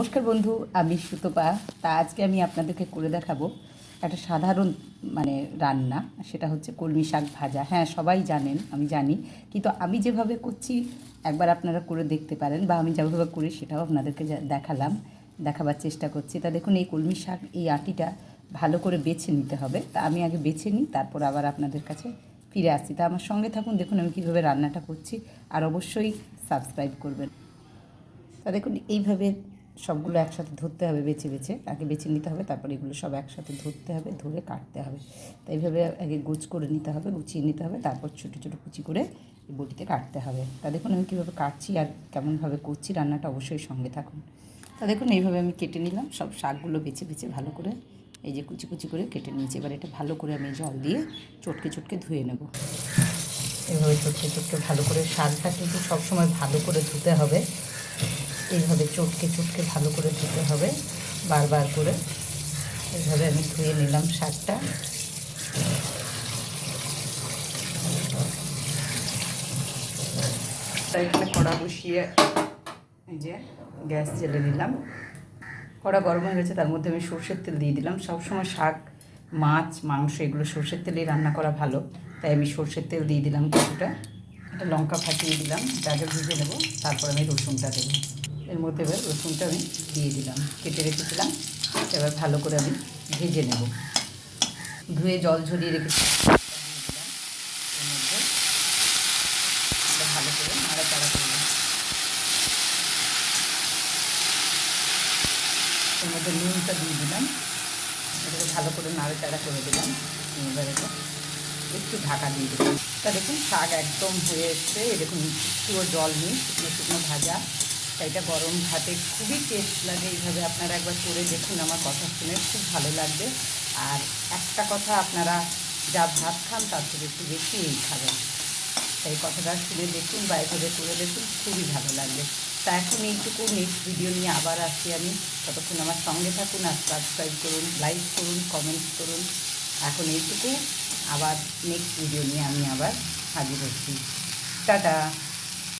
নমস্কার বন্ধু, আমি সুতপা। তা আজকে আমি আপনাদেরকে করে দেখাবো একটা সাধারণ মানে রান্না, সেটা হচ্ছে কলমি শাক ভাজা। হ্যাঁ সবাই জানেন, আমি জানি। কিন্তু আমি যেভাবে করছি, একবার আপনারা করে দেখতে পারেন, বা আমি যেভাবে করি সেটাও আপনাদেরকে দেখালাম, দেখাবার চেষ্টা করছি। তা দেখুন, এই কলমি শাক, এই আটিটা ভালো করে বেছে নিতে হবে। তা আমি আগে বেছে নিই, তারপর আবার আপনাদের কাছে ফিরে আসছি। তা আমার সঙ্গে থাকুন, দেখুন আমি কীভাবে রান্নাটা করছি, আর অবশ্যই সাবস্ক্রাইব করবেন। তা দেখুন, এইভাবে সবগুলো একসাথে ধরতে হবে, বেছে বেছে। আগে বেছে নিতে হবে, তারপর এগুলো সব একসাথে ধরতে হবে, ধরে কাটতে হবে। তাই এইভাবে আগে গোছ করে নিতে হবে, গুছিয়ে নিতে হবে, তারপর ছোটো ছোটো কুচি করে এই বটিতে কাটতে হবে। তা দেখুন আমি কীভাবে কাটছি আর কেমনভাবে করছি, রান্নাটা অবশ্যই সঙ্গে থাকুন। তা দেখুন এইভাবে আমি কেটে নিলাম, সব শাকগুলো বেছে বেছে ভালো করে এই যে কুচি কুচি করে কেটে নিয়েছি। এবার এটা ভালো করে আমি জল দিয়ে চটকে চটকে ধুয়ে নেব। এইভাবে চটকে চটকে ভালো করে শাকটা কিন্তু সবসময় ভালো করে ধুতে হবে। এইভাবে চটকে চটকে ভালো করে ধুতে হবে, বারবার করে। এইভাবে আমি ধুয়ে নিলাম শাকটা। এখানে কড়া বসিয়ে এই যে গ্যাস জ্বেলে দিলাম কড়া গরম হয়ে গেছে, তার মধ্যে আমি সর্ষের তেল দিয়ে দিলাম। সবসময় শাক, মাছ, মাংস, এগুলো সর্ষের তেলেই রান্না করা ভালো। তাই আমি সর্ষের তেল দিয়ে দিলাম কিছুটা। একটা লঙ্কা ফাটিয়ে দিলাম এটা আগে ভেজে নেব, তারপর আমি রসুনটা দেবো। এর মধ্যে এবার রসুনটা আমি দিয়ে দিলাম, কেটে রেখেছিলাম। এবার ভালো করে আমি ভেজে নেব। ধুয়ে জল ঝরিয়ে রেখেছি। ভালো করে নাড়াচাড়া করলাম এর মধ্যে নুনটা দিয়ে দিলাম। এটাকে ভালো করে নাড়াচাড়া করে দিলাম। এবার এটা একটু ঢাকা দিয়ে দিলাম। তা দেখুন, শাক একদম হয়ে এসছে। দেখুন, পুরো জল নেই শুকনো শুকনো ভাজা এটা গরম ভাতে খুবই টেস্ট লাগে। এইভাবে আপনারা একবার করে দেখুন, আমার কথা শুনে খুব ভালো লাগবে। আর একটা কথা আপনারা যা ভাত খান, তার থেকে একটু বেশি এই খাবেন। তাই কথাটা শুনে দেখুন বা এভাবে করে দেখুন, খুবই ভালো লাগবে। তা এখন এইটুকু নেক্সট ভিডিও নিয়ে আবার আসছি আমি। ততক্ষণ আমার সঙ্গে থাকুন আর সাবস্ক্রাইব করুন লাইক করুন কমেন্ট করুন। এখন এইটুকু, আবার নেক্সট ভিডিও নিয়ে আমি আবার হাজির হচ্ছি। টাটা!